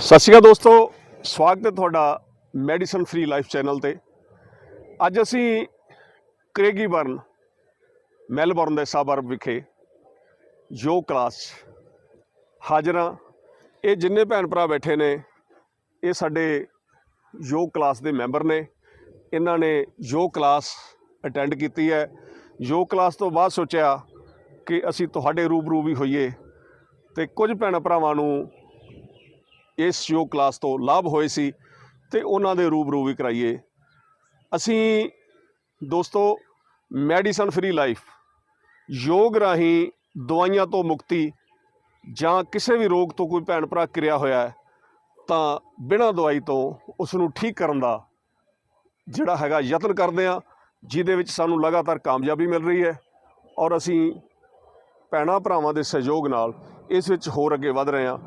ਸਤਿ ਸ਼੍ਰੀ ਅਕਾਲ ਦੋਸਤੋ, ਸਵਾਗਤ ਹੈ ਤੁਹਾਡਾ ਮੈਡੀਸਨ ਫ੍ਰੀ ਲਾਈਫ ਚੈਨਲ ਤੇ। ਅੱਜ ਅਸੀਂ ਕ੍ਰੇਗੀਬਰਨ, ਮੈਲਬੌਰਨ ਦੇ ਸਾਬਰ ਵਿਖੇ ਯੋਗ ਕਲਾਸ 'ਚ ਹਾਜ਼ਰ ਹਾਂ। ਇਹ ਜਿੰਨੇ ਭੈਣ ਭਰਾ ਬੈਠੇ ਨੇ, ਇਹ ਸਾਡੇ ਯੋਗ ਕਲਾਸ ਦੇ ਮੈਂਬਰ ਨੇ। ਇਹਨਾਂ ਨੇ ਯੋਗ ਕਲਾਸ ਅਟੈਂਡ ਕੀਤੀ ਹੈ। ਯੋਗ ਕਲਾਸ ਤੋਂ ਬਾਅਦ ਸੋਚਿਆ ਕਿ ਅਸੀਂ ਤੁਹਾਡੇ ਰੂਬਰੂ ਵੀ ਹੋਈਏ ਤੇ ਕੁਝ ਭੈਣ ਭਰਾਵਾਂ ਨੂੰ ਇਸ ਯੋਗ ਕਲਾਸ ਤੋਂ ਲਾਭ ਹੋਏ ਸੀ ਤੇ ਉਹਨਾਂ ਦੇ ਰੂਬਰੂ ਵੀ ਕਰਾਈਏ। ਅਸੀਂ ਦੋਸਤੋ ਮੈਡੀਸਨ ਫਰੀ ਲਾਈਫ ਯੋਗ ਰਾਹੀਂ ਦਵਾਈਆਂ ਤੋਂ ਮੁਕਤੀ ਜਾਂ ਕਿਸੇ ਵੀ ਰੋਗ ਤੋਂ ਕੋਈ ਭੈਣ ਭਰਾ ਕਿਰਿਆ ਹੋਇਆ ਹੈ, ਤਾਂ ਬਿਨਾਂ ਦਵਾਈ ਤੋਂ ਉਸ ਨੂੰ ਠੀਕ ਕਰਨ ਦਾ ਜਿਹੜਾ ਹੈਗਾ ਯਤਨ ਕਰਦੇ ਆ ਜਿਹਦੇ ਵਿੱਚ ਸਾਨੂੰ ਲਗਾਤਾਰ ਕਾਮਯਾਬੀ ਮਿਲ ਰਹੀ ਹੈ ਔਰ ਅਸੀਂ ਭੈਣਾਂ ਭਰਾਵਾਂ ਦੇ ਸਹਿਯੋਗ ਨਾਲ ਇਸ ਵਿੱਚ ਹੋਰ ਅੱਗੇ ਵਧ ਰਹੇ ਹਾਂ।